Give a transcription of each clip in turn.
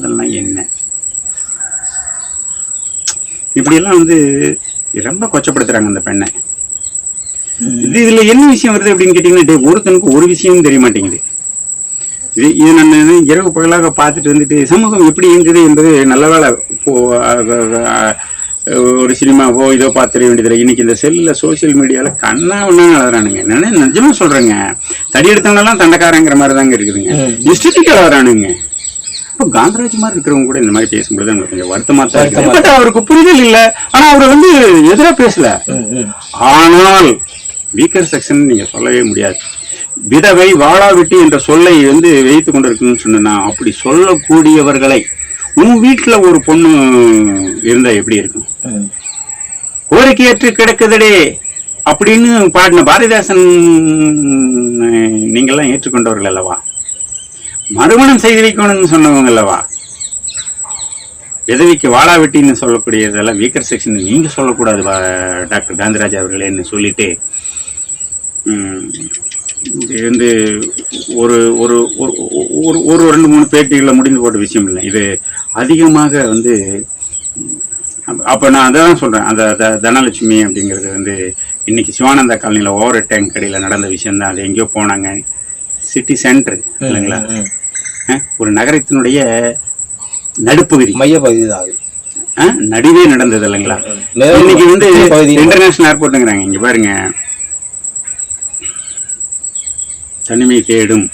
காதல்னா என்ன? இப்படியெல்லாம் வந்து ரொம்ப கொச்சப்படுத்துறாங்க அந்த பெண்ணை. இது இதுல என்ன விஷயம் வருது அப்படின்னு கேட்டீங்கன்னா ஒருத்தனுக்கு ஒரு விஷயமும் தெரிய மாட்டேங்குது. இது இது நான் இரவு பகலாக பார்த்துட்டு வந்துட்டு சமூகம் எப்படி இருக்குது என்பது நல்ல வேலை ஒரு சினிமாவோ இதோ பார்த்துட வேண்டியதில்லை. இன்னைக்கு இந்த செல்லில் சோஷியல் மீடியாவில் கண்ணா ஒன்றா எழுதுறானுங்க நான் நிஜமா சொல்றேங்க? தடி எடுத்தவனெல்லாம் தண்டக்காரங்கிற மாதிரி தாங்க இருக்குதுங்க. இஷ்டத்துக்கு எழுதுறானுங்க காந்தராஜ் மாதிரி இருக்கிறவங்க கூட இந்த மாதிரி பேசும்போது எனக்கு கொஞ்சம் வருத்தமா தான் இருக்கு. பட் அவருக்கு புரிதல் இல்லை. ஆனா அவர் வந்து எதிராக பேசல. ஆனால் வீக்கர் செக்ஷன் நீங்க சொல்லவே முடியாது. விதவை வாழாவிட்டு என்ற சொல்லை வந்து வைத்து கொண்டிருக்குன்னு சொன்னா அப்படி சொல்லக்கூடியவர்களை உன் வீட்டுல ஒரு பொண்ணு இருந்தா எப்படி இருக்கும். கோரிக்கையற்று கிடக்குதடே அப்படின்னு பாடின பாரதிதாசன் நீங்கெல்லாம் ஏற்றுக்கொண்டவர்கள் அல்லவா? மறுமணம் செய்து வைக்கணும்னு சொன்னவங்க அல்லவா விதவிக்கு வாழாவெட்டின்னு சொல்லக்கூடியதெல்லாம் வீக்கர் செக்ஷன் நீங்க சொல்லக்கூடாது வா- டாக்டர் காந்திராஜ் அவர்களேன்னு சொல்லிட்டு இது வந்து ஒரு ஒரு ஒரு ஒரு ரெண்டு மூணு பேட்டிகளில் முடிந்து போட்ட விஷயம் இல்லை. இது அதிகமாக வந்து அப்ப- நான் அதான் சொல்றேன். அந்த த- தனலட்சுமி அப்படிங்கிறது வந்து இன்னைக்கு சிவானந்தா காலனியில் ஓவர் டேங்க் கடையில் நடந்த விஷயம் தான் அது எங்கேயோ போனாங்க. சிட்டி சென்டர் இல்லைங்களா? ஒரு நகரத்தினுடைய நடுப்பகுதி. மையப்பகுதி தான் அது. நடுவே நடந்தது இல்லைங்களா? இன்னைக்கு வந்து இன்டர்நேஷனல் ஏர்போர்ட்டுங்கிறாங்க இங்க பாருங்க. தனிமை தேடும்.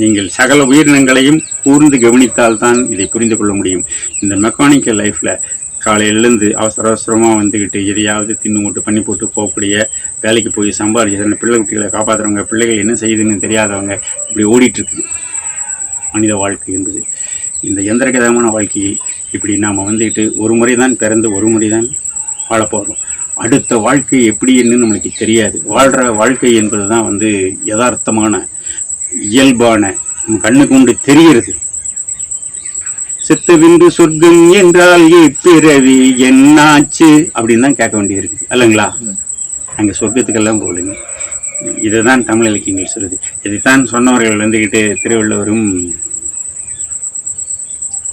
நீங்கள் சகல உயிரினங்களையும் கூர்ந்து கவனித்தால்தான் இதை புரிந்து கொள்ள முடியும். இந்த மெக்கானிக்கல் லைஃப்ல காலையில எழுந்து அவசர அவசரமா வந்துக்கிட்டு எதையாவது தின்னு மூட்டு பண்ணி போட்டு போகக்கூடிய வேலைக்கு போய் சம்பாதிச்சு அந்த பிள்ளை குட்டிகளை காப்பாத்துறவங்க பிள்ளைகள் என்ன செய்யுதுன்னு தெரியாதவங்க இப்படி ஓடிட்டுருக்குது. மனித வாழ்க்கை என்பது. இந்த எந்திரகதமான வாழ்க்கையில் இப்படி நாம் வந்துக்கிட்டு ஒரு முறை தான் பிறந்து ஒரு முறை தான் வாழப்போகிறோம் அடுத்த வாழ்க்கை எப்படி என்று நம்மளுக்கு தெரியாது. வாழ்கிற வாழ்க்கை என்பது தான் வந்து யதார்த்தமான இயல்பான நம்ம கண்ணுக்கு முன்னாடி தெரிகிறது. செத்துவின்று சொர்க்கம் என்றால் இப்பிறவி என்னாச்சு? அப்படின்னு தான் கேட்க வேண்டியிருக்கு இல்லைங்களா அங்கே சொர்க்கத்துக்கெல்லாம் போகலைங்க. இதுதான் தமிழ் இலக்கியங்கள் சொல்லுது. இதைத்தான் சொன்னவர்கள் வந்துக்கிட்டு திருவள்ளுவரும்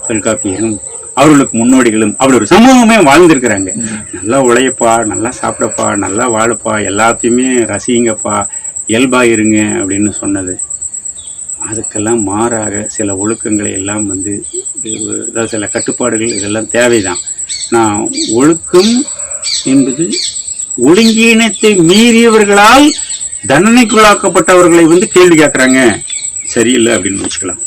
தொல்காப்பியரும் அவர்களுக்கு முன்னோடிகளும் அப்படி ஒரு சமூகமே வாழ்ந்திருக்கிறாங்க. நல்லா உழையப்பா நல்லா சாப்பிடப்பா நல்லா வாழப்பா எல்லாத்தையுமே ரசிங்கப்பா இயல்பா இருங்க அப்படின்னு சொன்னது. அதுக்கெல்லாம் மாறாக சில ஒழுக்கங்களை எல்லாம் வந்து அதாவது சில கட்டுப்பாடுகள் இதெல்லாம் தேவைதான். நான் ஒழுக்கம் என்பது ஒழுங்கீனத்தை மீறியவர்களால் தண்டனைக்குள்ளாக்கப்பட்டவர்களை வந்து கேள்வி கேட்கிறாங்க. சரியில்லை அப்படின்னு வச்சுக்கலாம்